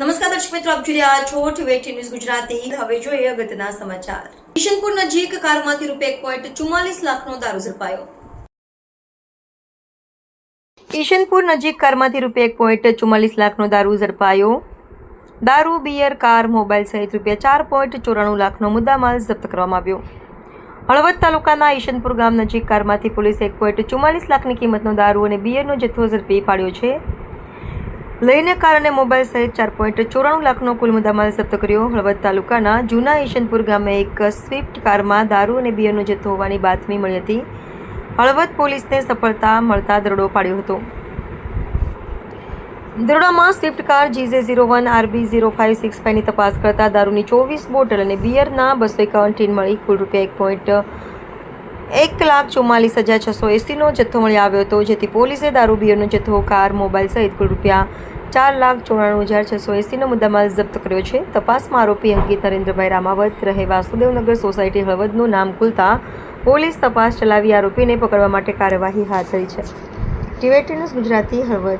નમસ્કાર દર્શક મિત્રો, આપ જોઈ રહ્યા છો ટીવી ન્યૂઝ ગુજરાતી. હવે જોઈએ અગત્યના સમાચાર. કિશનપુર નજીક કારમાંથી રૂપિયા એક પોઈન્ટ ચુમ્માલીસ લાખનો દારૂ ઝડપાયો. ઈશનપુર નજીક કારમાંથી રૂપિયા એક પોઈન્ટ ચુમ્માલીસ લાખનો દારૂ ઝડપાયો. દારૂ, બિયર, કાર, મોબાઈલ સહિત રૂપિયા ચાર પોઈન્ટ ચોરાણું લાખનો મુદ્દામાલ જપ્ત કરવામાં આવ્યો. હળવદ તાલુકાના ઈશનપુર ગામ નજીક કારમાંથી પોલીસે એક પોઈન્ટ ચુમ્માલીસ લાખની કિંમતનો દારૂ અને બિયરનો જથ્થો ઝડપી પાડ્યો છે. લઈને કાર અને મોબાઈલ સહિત ચાર પોઈન્ટ ચોરાણું લાખનો કુલ મુદ્દામાલ જપ્ત કર્યો. હળવદ તાલુકાના જૂના ઈશનપુર ગામે એક સ્વિફ્ટ કારમાં દારૂ અને બિયરનો જથ્થો હોવાની બાતમી મળી હતી. હળવદ પોલીસને સફળતા મળતા દરોડો પાડ્યો હતો. દરોડામાં swift car GJ zero one, RB zero five six ફાઇવની તપાસ કરતા દારૂની ચોવીસ બોટલ અને બિયરના બસો એકાવન ટીન મળી કુલ રૂપિયા એક પોઈન્ટ એક લાખ ચુમ્માલીસ હજાર છસો એંસીનો જથ્થો મળી આવ્યો હતો, જેથી પોલીસે દારૂબીઓનો જથ્થો, કાર, મોબાઈલ સહિત કુલ રૂપિયા ચાર લાખ ચોરાણું હજાર છસો એંસીનો મુદ્દામાલ જપ્ત કર્યો છે. તપાસમાં આરોપી અંકિત નરેન્દ્રભાઈ રામાવત રહે વાસુદેવનગર સોસાયટી હળવદનું નામ ખુલતા પોલીસ તપાસ ચલાવી આરોપીને પકડવા માટે કાર્યવાહી હાથ ધરી છે. ટીવેટી ન્યૂઝ ગુજરાતી હળવદ.